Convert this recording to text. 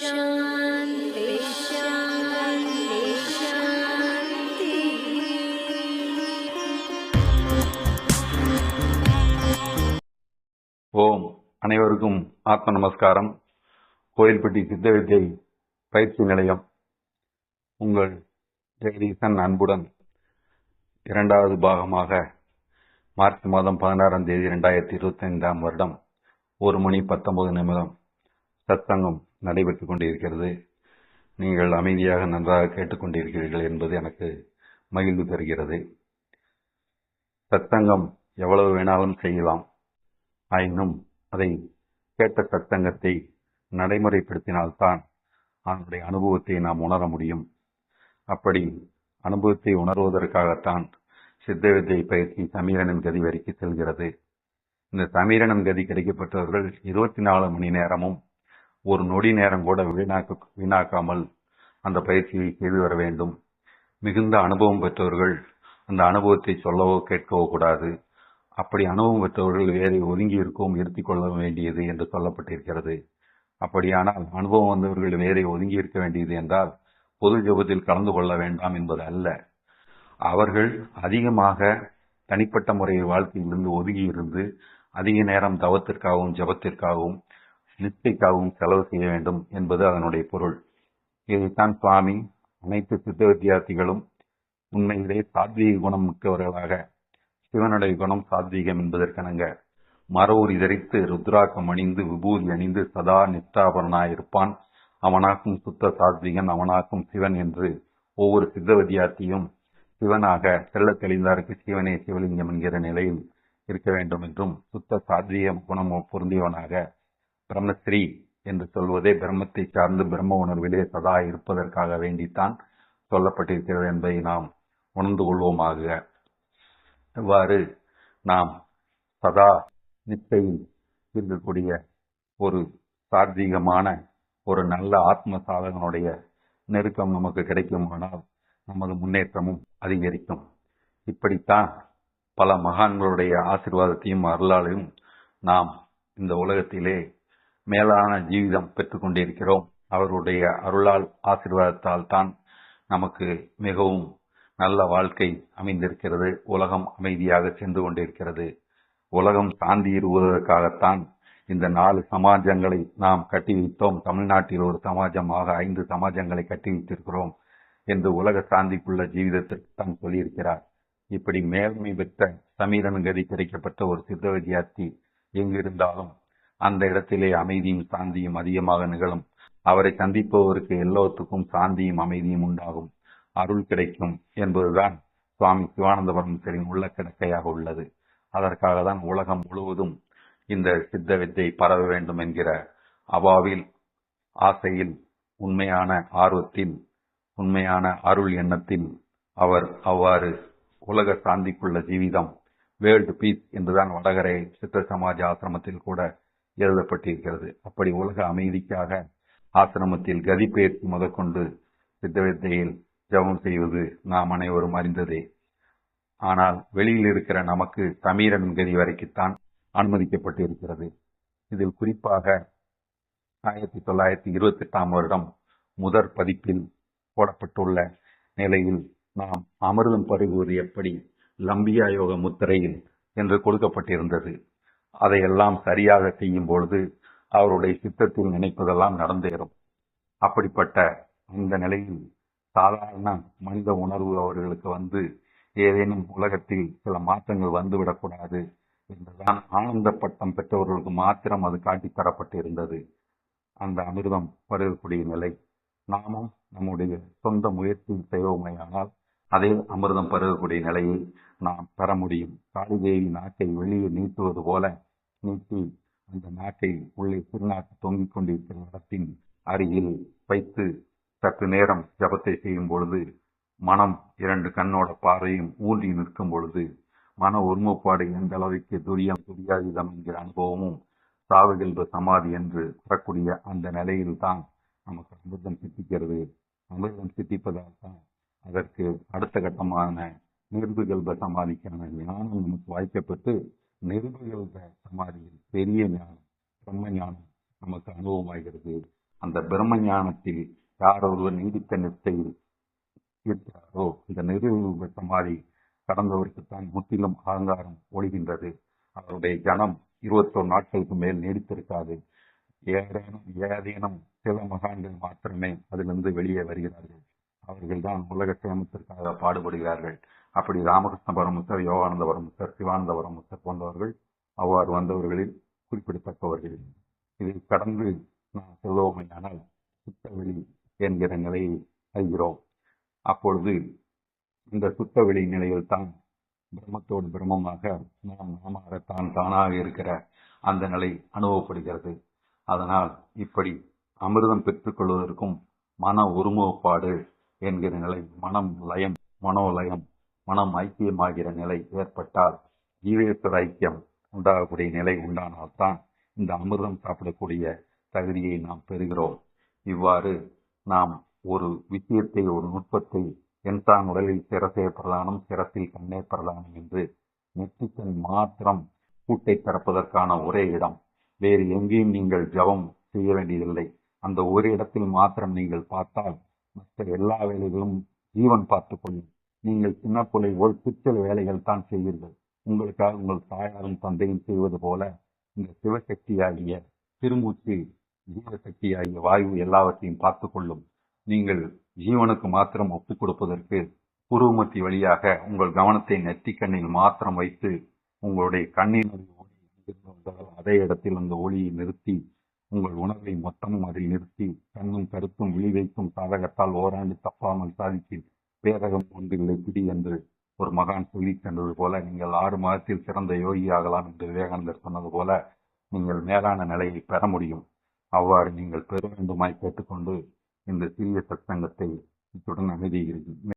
ஓம். அனைவருக்கும் ஆத்ம நமஸ்காரம். கோயில்பட்டி சித்த வித்தை பயிற்சி நிலையம். உங்கள் ஜெகதீசன் அன்புடன் இரண்டாவது பாகமாக மார்ச் மாதம் பதினாறாம் தேதி இரண்டாயிரத்தி இருபத்தி ஐந்தாம் வருடம் ஒரு மணி பத்தொன்பது நிமிடம். சத்தங்கம் நடைபெற்றுக் கொண்டிருக்கிறது. நீங்கள் அமைதியாக நன்றாக கேட்டுக்கொண்டிருக்கிறீர்கள் என்பது எனக்கு மகிழ்வு தருகிறது. சத்தங்கம் எவ்வளவு வேணாலும் செய்யலாம். ஆயினும் அதை கேட்ட சத்தங்கத்தை நடைமுறைப்படுத்தினால்தான் அதனுடைய அனுபவத்தை நாம் உணர முடியும். அப்படி அனுபவத்தை உணர்வதற்காகத்தான் சித்த வித்தை பயிற்சி சமீரனின் கதி வரைக்கு செல்கிறது. இந்த சமீரனின் கதி கிடைக்கப்பட்டவர்கள் இருபத்தி நாலு மணி நேரமும் ஒரு நொடி நேரம் கூட வீணாக்க வீணாக்காமல் அந்த பயிற்சியை செய்து வர வேண்டும். மிகுந்த அனுபவம் பெற்றவர்கள் அந்த அனுபவத்தை சொல்லவோ கேட்கவோ கூடாது. அப்படி அனுபவம் பெற்றவர்கள் வேறு ஒதுங்கி இருக்கவும் இருத்திக் கொள்ள வேண்டியது என்று சொல்லப்பட்டிருக்கிறது. அப்படியானால் அனுபவம் வந்தவர்கள் வேறே ஒதுங்கி இருக்க வேண்டியது என்றால் பொது ஜபத்தில் கலந்து கொள்ள வேண்டாம் என்பது அல்ல. அவர்கள் அதிகமாக தனிப்பட்ட முறையில் வாழ்க்கையிலிருந்து ஒதுங்கி இருந்து அதிக நேரம் தவத்திற்காகவும் ஜபத்திற்காகவும் நிச்சைக்காகவும் செலவு செய்ய வேண்டும் என்பது அதனுடைய பொருள். இதைத்தான் சுவாமி அனைத்து சித்த வித்தியார்த்திகளும் உண்மையிலே சாத்வீக குணம் மிக்கவர்களாக சிவனுடைய குணம் சாத்வீகம் என்பதற்கனங்க மரவுரி தரித்து ருத்ராக்கம் அணிந்து விபூதி அணிந்து சதா நிஷ்டாபரனாயிருப்பான் அவனாக்கும் சுத்த சாத்விகன் அவனாக்கும் சிவன் என்று ஒவ்வொரு சித்த வித்தியார்த்தியும் சிவனாக செல்ல தெளிந்தாருக்கு சிவனே சிவலிங்கம் என்கிற நிலையில் இருக்க வேண்டும் என்றும் சுத்த சாத்வீக குணம் பொருந்தியவனாக பிரம்மஸ்ரீ என்று சொல்வதே பிரம்மத்தை சார்ந்து பிரம்ம உணர்விலே சதா இருப்பதற்காக வேண்டித்தான் சொல்லப்பட்டிருக்கிறது என்பதை நாம் உணர்ந்து கொள்வோமாக. இவ்வாறு நாம் சதா நிச்சயம் இருக்கக்கூடிய ஒரு சாத்வீகமான ஒரு நல்ல ஆத்ம சாதகனுடைய நெருக்கம் நமக்கு கிடைக்குமானால் நமது முன்னேற்றமும் அதிகரிக்கும். இப்படித்தான் பல மகான்களுடைய ஆசிர்வாதத்தையும் அருளாலையும் நாம் இந்த உலகத்திலே மேலான ஜீவிதம் பெற்றுக்கொண்டிருக்கிறோம். அவருடைய அருளால் ஆசீர்வாதத்தால் தான் நமக்கு மிகவும் நல்ல வாழ்க்கை அமைந்திருக்கிறது. உலகம் அமைதியாக சென்று கொண்டிருக்கிறது. உலகம் சாந்தியிருவதற்காகத்தான் இந்த நாலு சமாஜங்களை நாம் கட்டி வைத்தோம் தமிழ்நாட்டில் ஒரு சமாஜமாக ஐந்து சமாஜங்களை கட்டி வைத்திருக்கிறோம் என்று உலக சாந்திக்குள்ள ஜீவிதத்திற்கு தான் சொல்லியிருக்கிறார். இப்படி மேல்மை பெற்ற சமீரன் கதி கிடைக்கப்பட்ட ஒரு சித்த வித்தியார்த்தி எங்கிருந்தாலும் அந்த இடத்திலே அமைதியும் சாந்தியும் அதிகமாக நிகழும். அவரை சந்திப்பவருக்கு எல்லோத்துக்கும் சாந்தியும் அமைதியும் உண்டாகும். அருள் கிடைக்கும் என்பதுதான் சுவாமி சிவானந்த பரமசரின் உள்ள கிடக்கையாக உள்ளது. அதற்காக தான் உலகம் முழுவதும் இந்த சித்த வித்தை பரவ வேண்டும் என்கிற அவாவில் ஆசையில் உண்மையான ஆர்வத்தில் உண்மையான அருள் எண்ணத்தில் அவர் அவ்வாறு உலக சாந்திக்குள்ள ஜீவிதம் வேர்ல்டு பீஸ் என்றுதான் வடகரை சித்த சமாஜ ஆசிரமத்தில் கூட எழுதப்பட்டிருக்கிறது. அப்படி உலக அமைதிக்காக ஆசிரமத்தில் கதி முதற்கொண்டு சித்தவித்தையில் ஜபம் செய்வது நாம் அனைவரும் அறிந்ததே. ஆனால் வெளியில் இருக்கிற நமக்கு சமீரன் கதி வரைக்குத்தான் அனுமதிக்கப்பட்டு இருக்கிறது இதில் குறிப்பாக ஆயிரத்தி தொள்ளாயிரத்தி இருபத்தி எட்டாம் வருடம் முதற் பதிப்பில் போடப்பட்டுள்ள நிலையில் நாம் அமிர்தம் பருகுவது எப்படி லம்பியா யோக முத்திரையில் என்று கொடுக்கப்பட்டிருந்தது. அதையெல்லாம் சரியாக செய்யும் பொழுது அவருடைய சித்தத்தில் நினைப்பதெல்லாம் நடந்தேறும். அப்படிப்பட்ட அந்த நிலையில் சாதாரண மனித உணர்வு அவர்களுக்கு வந்து ஏதேனும் உலகத்தில் சில மாற்றங்கள் வந்துவிடக்கூடாது என்றுதான் ஆனந்த பட்டம் பெற்றவர்களுக்கு மாத்திரம் அது காட்டித்தரப்பட்டு இருந்தது அந்த அமிர்தம் வருகக்கூடிய நிலை. நாமும் நம்முடைய சொந்த முயற்சியில் செய்வோமையானால் அதே அமிர்தம் பருகக்கூடிய நிலையை நாம் பெற முடியும். காளிதேவி நாக்கை வெளியே நீட்டுவது போல நீட்டி அந்த நாக்கை உள்ளே திருநாக்கு தொங்கிக் கொண்டிருக்கிற இடத்தின் அருகில் வைத்து சற்று நேரம் ஜபத்தை செய்யும் பொழுது மனம் இரண்டு கண்ணோட பார்வையும் ஊன்றி நிற்கும் பொழுது மன ஒருமைப்பாடு எந்த அளவுக்கு துரியம் துரியாதிதம் என்கிற அனுபவமும் சாவுகின்ற சமாதி என்று வரக்கூடிய அந்த நிலையில்தான் நமக்கு அமிர்தம் சித்திக்கிறது. அமிர்தம் சித்திப்பதால் தான் அதற்கு அடுத்த கட்டமான நிர்புகல்ப சமாதிக்கான ஞானம் நமக்கு வாய்க்கப்பட்டு நிர்புகல்ப சமாதியில் பெரிய ஞானம் பிரம்ம ஞானம் நமக்கு அனுபவமாகிறது. அந்த பிரம்ம ஞானத்தில் யார் ஒருவர் நீடித்த நிஷ்டையில் இருக்கிறாரோ இந்த நிறைவு சமாதி கடந்தவருக்குத்தான் முற்றிலும் அகங்காரம் ஒழிகின்றது. அவருடைய ஜனம் இருபத்தோரு நாட்களுக்கு மேல் நீடித்திருக்காது. ஏதேனும் ஏதேனும் சில மகான்கள் மாத்திரமே அதிலிருந்து வெளியே வருகிறார்கள். அவர்கள்தான் உலக சேமத்திற்காக பாடுபடுகிறார்கள். அப்படி ராமகிருஷ்ண பரமுத்தர் யோகானந்த பரமுத்தர் சிவானந்த பரமுத்தர் போன்றவர்கள் அவ்வாறு வந்தவர்களில் குறிப்பிடத்தக்கவர்கள் இதை கடந்து நாம் செல்வோமையானால் சுத்தவெளி என்கிற நிலையை அறிகிறோம் அப்பொழுது இந்த சுத்தவெளி நிலையில் தான் பிரம்மத்தோடு பிரம்மமாக நாம் நாமாக தான் தானாக இருக்கிற அந்த நிலை அனுபவப்படுகிறது. அதனால் இப்படி அமிர்தம் பெற்றுக்கொள்வதற்கும் மன ஒருமுகப்பாடு என்கிற நிலை மனம் லயம் மனோலயம் மனம் ஐக்கியமாகிற நிலை ஏற்பட்டால் ஜீவேஸ்வர ஐக்கியம் உண்டாகக்கூடிய நிலை உண்டானால்தான் இந்த அமிர்தம் சாப்பிடக்கூடிய தகுதியை நாம் பெறுகிறோம். இவ்வாறு நாம் ஒரு விஷயத்தை ஒரு நுட்பத்தை என்தான் உடலில் சிரசே பிரதானம் சிரசில் கண்ணே பிரதானம் என்று நெற்றிக்கண் மாத்திரம் கூட்டை திறப்பதற்கான ஒரே இடம். வேறு எங்கேயும் நீங்கள் ஜபம் செய்ய வேண்டியதில்லை. அந்த ஒரு இடத்தில் மாத்திரம் நீங்கள் பார்த்தால் மற்ற எல்லா வேலைகளும் ஜீவன் பார்த்துக்கொள்ளும் நீங்கள் சின்ன பிள்ளை போல் பிச்சல் வேலைகள் தான் செய்வீர்கள். உங்களுக்காக உங்கள் தாயாரும் தந்தையும் செய்வது போல இந்த சிவசக்தியாகிய திருமூச்சு ஜீவசக்தியாகிய வாயு எல்லாவற்றையும் பார்த்து கொள்ளும். நீங்கள் ஜீவனுக்கு மாத்திரம் ஒப்புக் கொடுப்பதற்கு குருமூர்த்தி வழியாக உங்கள் கவனத்தை நெற்றிக்கண்ணில் மாத்திரம் வைத்து உங்களுடைய கண்ணினுடைய ஒளி அதே இடத்தில் அந்த ஒளியை நிறுத்தி உங்கள் உணர்வை மொத்தமும் அதில் நிறுத்தி கண்ணும் கருத்தும் விழி வைக்கும் சாதகத்தால் ஓராண்டு தப்பாமல் சாதித்து பேரகம் ஒன்றில்லை பிடி என்று ஒரு மகான் சொல்லி சென்றது போல நீங்கள் ஆறு மாதத்தில் சிறந்த யோகி ஆகலாம் என்று விவேகானந்தர் சொன்னது போல நீங்கள் மேலான நிலையை பெற முடியும். அவ்வாறு நீங்கள் பெற வேண்டுமாய் கேட்டுக்கொண்டு இந்த சிறிய சத்சங்கத்தை இத்துடன் அமைதியில்